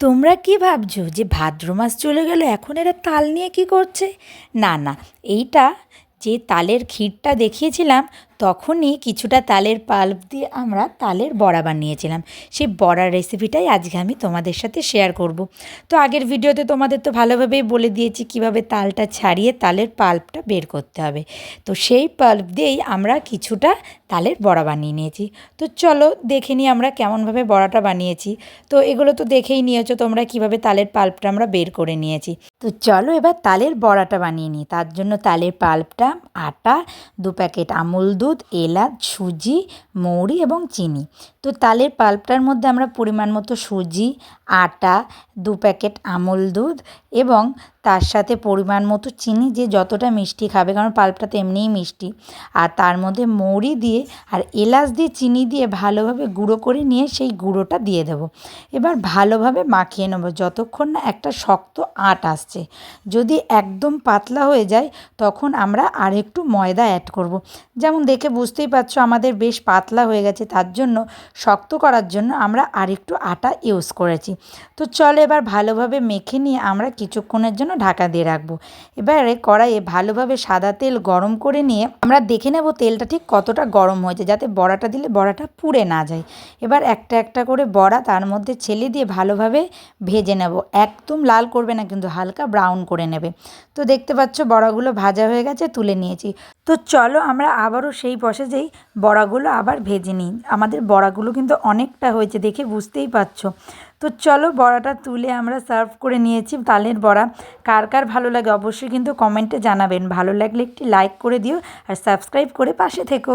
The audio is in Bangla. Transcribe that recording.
তোমরা কি ভাবছ যে ভাদ্র মাস চলে গেল, এখন এরা তাল নিয়ে কি করছে? না না, এইটা যে তালের ক্ষীরটা দেখিয়েছিলাম তখনই কিছুটা তালের পাল্প দিয়ে আমরা তালের বড়া বানিয়েছিলাম। সেই বড়ার রেসিপিটাই আজকে আমি তোমাদের সাথে শেয়ার করব। তো আগের ভিডিওতে তোমাদের তো ভালোভাবেই বলে দিয়েছি কীভাবে তালটা ছাড়িয়ে তালের পাল্পটা বের করতে হবে। তো সেই পাল্প দিয়েই আমরা কিছুটা তালের বড়া বানিয়ে নিয়েছি। তো চলো দেখে নিই আমরা কেমনভাবে বড়াটা বানিয়েছি। তো এগুলো তো দেখেই নিয়েছো তোমরা কীভাবে তালের পাল্পটা আমরা বের করে নিয়েছি। তো চলো এবার তালের বড়াটা বানিয়ে নিই। তার জন্য তালের পাল্পটা আটা, দু প্যাকেট আমুল দুধ এলাচ সুজি মৌরি এবং চিনি। তো তালের পাল্পটার মধ্যে আমরা পরিমাণ মতো সুজি আটা, দু প্যাকেট আমুল দুধ এবং তার সাথে পরিমাণ মতো চিনি যে যতটা মিষ্টি খাবে, কারণ পাল্পটা তো এমনিই মিষ্টি। আর তার মধ্যে মৌরি দিয়ে আর এলাচ দিয়ে চিনি দিয়ে ভালোভাবে গুঁড়ো করে নিয়ে সেই গুঁড়োটা দিয়ে দেবো। এবার ভালোভাবে মাখিয়ে নেব, যতক্ষণ না একটা শক্ত আট আসছে। যদি একদম পাতলা হয়ে যায়, তখন আমরা আর একটু ময়দা অ্যাড করব। যেমন দেখে বুঝতেই পারছ, আমাদের বেশ পাতলা হয়ে গেছে, তার জন্য শক্ত করার জন্য আমরা আর একটু আটা ইউজ করেছি। তো চলো এবার ভালোভাবে মেখে নিয়ে আমরা কিছুক্ষণের জন্য ঢাকা দিয়ে রাখব। এবারে কড়াইয়ে ভালোভাবে সাদা তেল গরম করে নিয়ে আমরা দেখে নেব তেলটা ঠিক কতটা গরম হয়েছে, যাতে বড়াটা দিলে বড়াটা পুড়ে না যায়। এবার একটা একটা করে বড়া তার মধ্যে ছেলে দিয়ে ভালোভাবে ভেজে নেব। একদম লাল করবে না, কিন্তু হালকা ব্রাউন করে নেবে। তো দেখতে পাচ্ছ বড়াগুলো ভাজা হয়ে গেছে, তুলে নিয়েছি। তো চলো আমরা আবারও সেই প্রসেসেই বড়াগুলো আবার ভেজে নিই। আমাদের বড়াগুলো কিন্তু অনেকটা হয়েছে দেখে বুঝতেই পারছ। তো চলো বড়াটা তুলে আমরা সার্ভ করে নিয়েছি, তালের বড়া। কার কার ভালো লাগে অবশ্যই কিন্তু কমেন্টে জানাবেন। ভালো লাগলে একটি লাইক করে দিও আর সাবস্ক্রাইব করে পাশে থেকো।